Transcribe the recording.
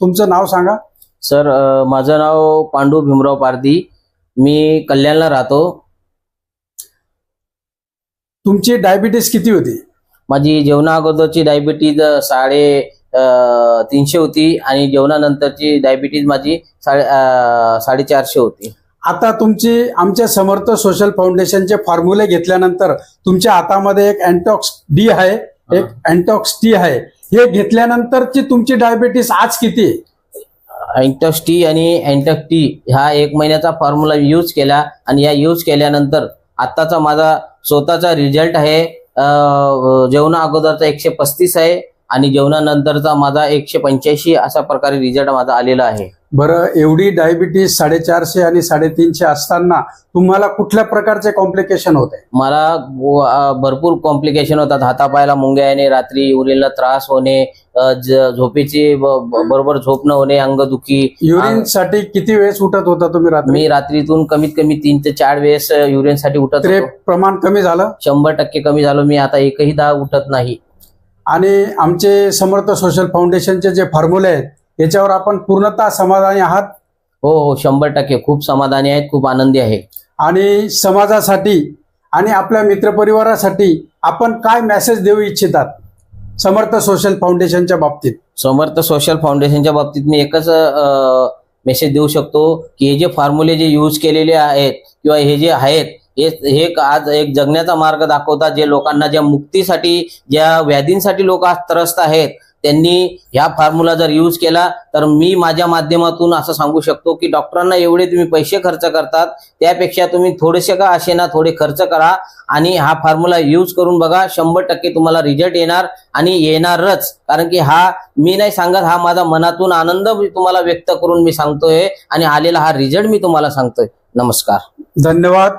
तुमचं नाव सांगा. सर माझं नाव पांडू भीमराव पारधी. मी कल्याणला राहतो. तुमची डायबिटीस किती होती? माझी जेवणा अगोदरची डायबिटीज साडे तीनशे होती आणि जेवणानंतरची डायबिटीज माझी साडे साडेचारशे होती. आता तुमची आमच्या समर्थ सोशल फाउंडेशनचे फॉर्म्युले घेतल्यानंतर तुमच्या हातामध्ये एक अँटॉक्स डी आहे एक अँटॉक्स टी आहे. हे घेतल्यानंतरची तुमची डायबिटीस आज किती आहे? टी आणि अँटक टी ह्या एक महिन्याचा फॉर्म्युला यूज केला आणि या यूज केल्यानंतर आत्ताचा माझा स्वतःचा रिझल्ट आहे जेवणा अगोदरचा एकशे पस्तीस आहे आणि जेवणानंतरचा माझा एकशे पंच्याऐंशी अशा प्रकारे रिझल्ट माझा आलेला आहे. बरं एवढी डायबिटीस साडेचारशे आणि साडेतीनशे असताना तुम्हाला कुठल्या प्रकारचे कॉम्प्लिकेशन होते? मला भरपूर कॉम्प्लिकेशन होतात. हातापायाला मुंग्या येणे रात्री उरेला त्रास होणे झोपेची बरोबर झोप न होणे अंगदुखी युरिनसाठी किती वेळेस उठत होता तुम्ही रात्री? मी रात्रीतून कमीत कमी तीन ते चार वेळेस युरिनसाठी उठत प्रमाण कमी झालं? शंभर टक्के कमी झालो. मी आता एकही दा उठत नाही. आणि आमचे समर्थ सोशल फाउंडेशनचे जे फॉर्म्युले आहेत याच्यावर आपण पूर्णतः समाधानी आहात? हो हो शंभर टक्के. खूप समाधानी आहेत खूप आनंदी आहे. आणि समाजासाठी आणि आपल्या मित्रपरिवारासाठी आपण काय मेसेज देऊ इच्छितात समर्थ सोशल फाउंडेशनच्या बाबतीत? समर्थ सोशल फाउंडेशनच्या बाबतीत मी एकच मेसेज देऊ शकतो की हे जे फॉर्म्युले जे यूज केलेले आहेत किंवा हे जे आहेत हे हे आज एक जगण्याचा मार्ग दाखवतात जे लोकांना ज्या मुक्तीसाठी ज्या व्याधींसाठी लोक आज त्रस्त आहेत त्यांनी ह्या फॉर्म्युला जर यूज केला तर मी माझ्या माध्यमातून असं सांगू शकतो की डॉक्टरांना एवढे तुम्ही पैसे खर्च करतात त्यापेक्षा तुम्ही थोडेसे का असे ना थोडे खर्च करा आणि हा फॉर्म्युला यूज करून बघा शंभर टक्के तुम्हाला रिझल्ट येणार आणि येणारच. कारण की हा मी नाही सांगत हा माझा मनातून आनंद मी तुम्हाला व्यक्त करून मी सांगतोय आणि आलेला हा रिझल्ट मी तुम्हाला सांगतोय. नमस्कार. धन्यवाद.